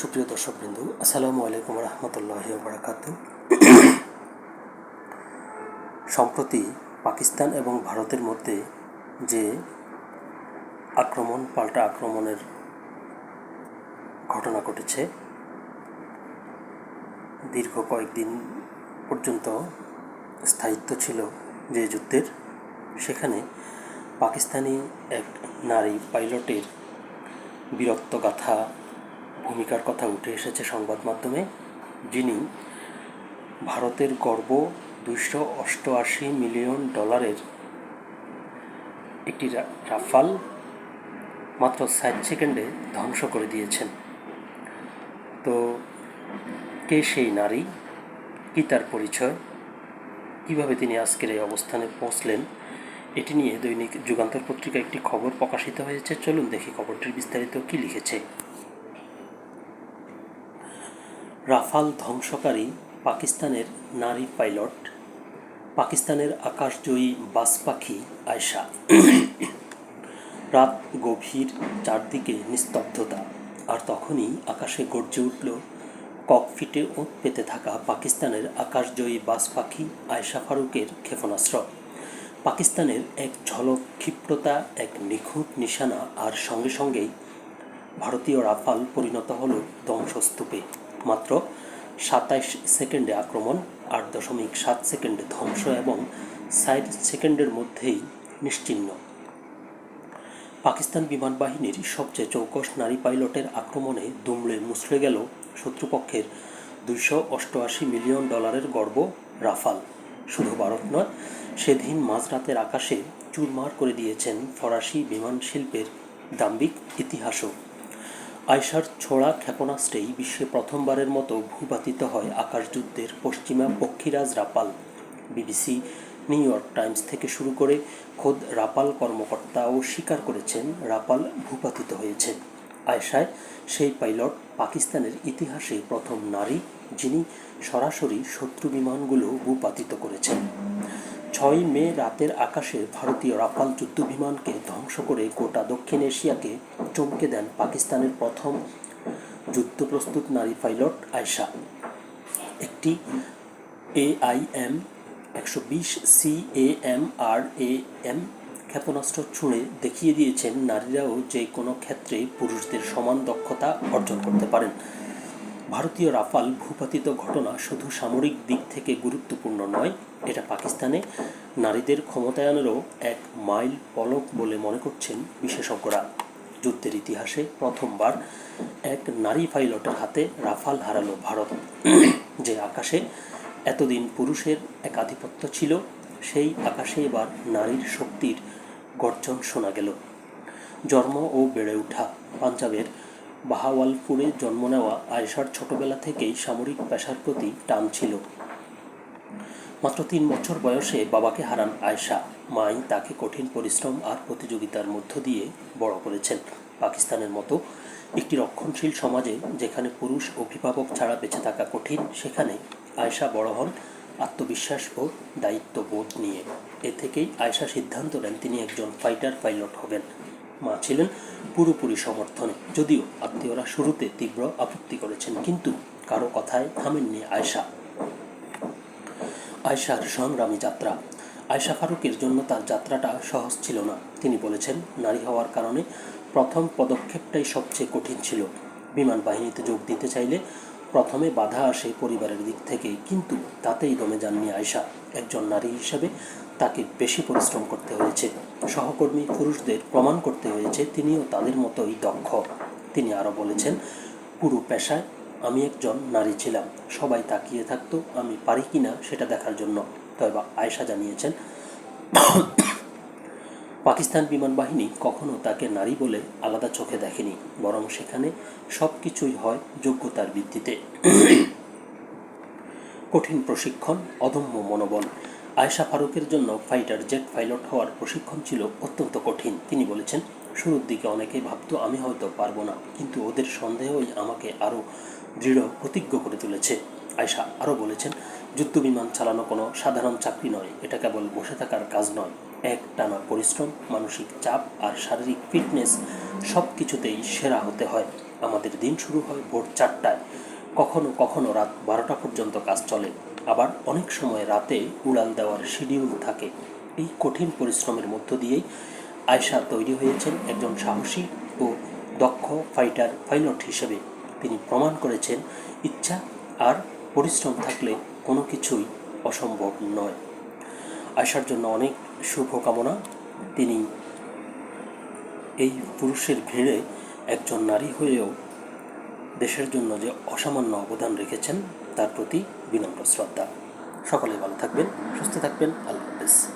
সুপ্রিয় দর্শকবৃন্দু, আসসালামু আলাইকুম রহমতুল্লাহ বারাকাত সম্প্রতি পাকিস্তান এবং ভারতের মধ্যে যে আক্রমণ, পাল্টা আক্রমণের ঘটনা ঘটেছে, দীর্ঘ কয়েকদিন পর্যন্ত স্থায়িত্ব ছিল যে যুদ্ধের, সেখানে পাকিস্তানি এক নারী পাইলটের বীরত্বগাথা ভূমিকার কথা উঠে এসেছে সংবাদ মাধ্যমে, যিনি ভারতের গর্ব দুইশো অষ্টআশি মিলিয়ন ডলারের একটি রাফাল মাত্র ষাট সেকেন্ডে ধ্বংস করে দিয়েছেন। তো কে সেই নারী? কী তার পরিচয়? কীভাবে তিনি আজকের এই অবস্থানে পৌঁছলেন? এটি নিয়ে দৈনিক যুগান্তর পত্রিকা একটি খবর প্রকাশিত হয়েছে। চলুন দেখি খবরটির বিস্তারিত কী লিখেছে। রাফাল ধ্বংসকারী পাকিস্তানের নারী পাইলট, পাকিস্তানের আকাশজয়ী বাস পাখি আয়শা। রাত গভীর, চারদিকে নিস্তব্ধতা, আর তখনই আকাশে গর্জে উঠল ককফিটে ওত পেতে থাকা পাকিস্তানের আকাশজয়ী বাস পাখি আয়শা ফারুকের ক্ষেপণাস্ত্র। পাকিস্তানের এক ঝলক ক্ষিপ্রতা, এক নিখুঁত নিশানা, আর সঙ্গে সঙ্গেই ভারতীয় রাফাল পরিণত হল ধ্বংসস্তূপে। মাত্র সাতাইশ সেকেন্ডে আক্রমণ, আট দশমিক সাত সেকেন্ডে ধ্বংস এবং ষাট সেকেন্ডের মধ্যেই নিশ্চিহ্ন। পাকিস্তান বিমান বাহিনীর সবচেয়ে চৌকস নারী পাইলটের আক্রমণে দুমড়ে মুচড়ে গেল শত্রুপক্ষের দুইশো অষ্টআশি মিলিয়ন ডলারের গর্ব রাফাল। শুধু ভারত নয়, সেদিন মাঝরাতের আকাশে চুরমার করে দিয়েছেন ফরাসি বিমান শিল্পের দাম্ভিক ইতিহাসও। আয়সার ছোড়া ক্ষেপণাস্ত্রেই বিশ্বে প্রথমবারের মতো ভূপাতিত হয় আকাশযুদ্ধের পশ্চিমা পক্ষীরাজ Rafale. BBC, New York Times থেকে শুরু করে খোদ রাপাল কর্মকর্তাও স্বীকার করেছেন রাপাল ভূপাতিত হয়েছে। আয়সায় সেই পাইলট পাকিস্তানের ইতিহাসে প্রথম নারী, যিনি সরাসরি শত্রু বিমানগুলো ভূপাতিত করেছেন। ছয় মে রাতের আকাশে ভারতীয় রাফাল যুদ্ধ বিমানকে ধ্বংস করে গোটা দক্ষিণ এশিয়াকে চমকে দেন পাকিস্তানের প্রথম যুদ্ধ প্রস্তুত নারী পাইলট আয়শা। একটি এআইএম একশো বিশ সি এম আর এম ক্ষেপণাস্ত্র ছুঁড়ে দেখিয়ে দিয়েছেন নারীরাও যে কোনো ক্ষেত্রে পুরুষদের সমান দক্ষতা অর্জন করতে পারেন। ভারতীয় রাফাল ভূপাতিত ঘটনা শুধু সামরিক দিক থেকে গুরুত্বপূর্ণ নয়, এটা পাকিস্তানে নারীদের ক্ষমতায়নেরও এক মাইল পলক বলে মনে করছেন বিশেষজ্ঞরা। যুদ্ধের ইতিহাসে প্রথমবার এক নারী পাইলটের হাতে রাফাল হারালো ভারত। যে আকাশে এতদিন পুরুষের একাধিপত্য ছিল, সেই আকাশে এবার নারীর শক্তির গর্জন শোনা গেল। জন্ম ও বেড়ে ওঠা পাঞ্জাবের বাহাওয়ালপুরে জন্ম নেওয়া আয়েশার ছোটবেলা থেকেই সামরিক পেশার প্রতি টান ছিল। মাত্র তিন বছর বয়সে বাবাকে হারান আয়েশা। মাই তাকে কঠিন পরিশ্রম আর প্রতিযোগিতার মধ্য দিয়ে বড় করেছেন। পাকিস্তানের মতো একটি রক্ষণশীল সমাজে যেখানে পুরুষ অভিভাবক ছাড়া বেঁচে থাকা কঠিন, সেখানে আয়েশা বড় হন আত্মবিশ্বাস ও দায়িত্ববোধ নিয়ে। এ থেকেই আয়েশা সিদ্ধান্ত নেন তিনি একজন ফাইটার পাইলট হবেন। মা ছিলেন পুরোপুরি সমর্থনে। যদিও আত্মীয়রা শুরুতে তীব্র আপত্তি করেছেন, কিন্তু কারও কথায় থামেননি আয়েশা। আয়শার সংগ্রামী যাত্রা। আয়শা ফারুকের জন্য তার যাত্রাটা সহজ ছিল না। তিনি বলেছেন, নারী হওয়ার কারণে প্রথম পদক্ষেপটাই সবচেয়ে কঠিন ছিল। বিমান বাহিনীতে যোগ দিতে চাইলে প্রথমে বাধা আসে পরিবারের দিক থেকে কিন্তু তাতেই দমে যাননি আয়শা। একজন নারী হিসেবে তাকে বেশি পরিশ্রম করতে হয়েছে। সহকর্মী পুরুষদের প্রমাণ করতে হয়েছে, তিনিও তাদের মতোই দক্ষ। তিনি আরও বলেছেন, পুরো পেশায় আমি একজন নারী ছিলাম। সবাই তাকিয়ে থাকতো আমি পারি কি না সেটা দেখার জন্য। তবে বা আয়েশা জানিয়েছেন, পাকিস্তান বিমান বাহিনী কখনো তাকে নারী বলে আলাদা চোখে দেখেনি। বরং সেখানে সব কিছুই হয় যোগ্যতার ভিত্তিতে। কঠিন প্রশিক্ষণ, অদম্য মনোবল। আয়েশা ফারুকের জন্য ফাইটার জেট পাইলট হওয়ার প্রশিক্ষণ ছিল অত্যন্ত কঠিন। তিনি বলেছেন, শুরুর দিকে অনেকেই ভাবতো আমি হয়তো পারব না, কিন্তু ওদের সন্দেহই আমাকে আরও দৃঢ়, প্রতিজ্ঞ করে তুলেছে। আয়শা আরও বলেছেন যুদ্ধবিমান চালানো কোনো সাধারণ চাকরি নয়, এটা কেবল বসে থাকার কাজ নয়। এক টানা পরিশ্রম, মানসিক চাপ আর শারীরিক ফিটনেস সব কিছুতেই সেরা হতে হয়। আমাদের দিন শুরু হয় ভোর চারটায়। কখনো কখনো রাত বারোটা পর্যন্ত কাজ চলে। আবার অনেক সময় রাতে উড়াল দেওয়ার শিডিউল থাকে। এই কঠিন পরিশ্রমের মধ্য দিয়েই আয়শা তৈরি হয়েছেন একজন সাহসী ও দক্ষ ফাইটার পাইলট হিসেবে। তিনি প্রমাণ করেছেন, ইচ্ছা আর পরিশ্রম থাকলে কোনো কিছুই অসম্ভব নয়। আয়শার জন্য অনেক শুভকামনা। তিনি এই পুরুষের ভিড়ে একজন নারী হয়েও দেশের জন্য যে অসামান্য অবদান রেখেছেন তার প্রতি বিনম্র শ্রদ্ধা। সকলে ভালো থাকবেন সুস্থ থাকবেন আল্লাহ হাফেজ।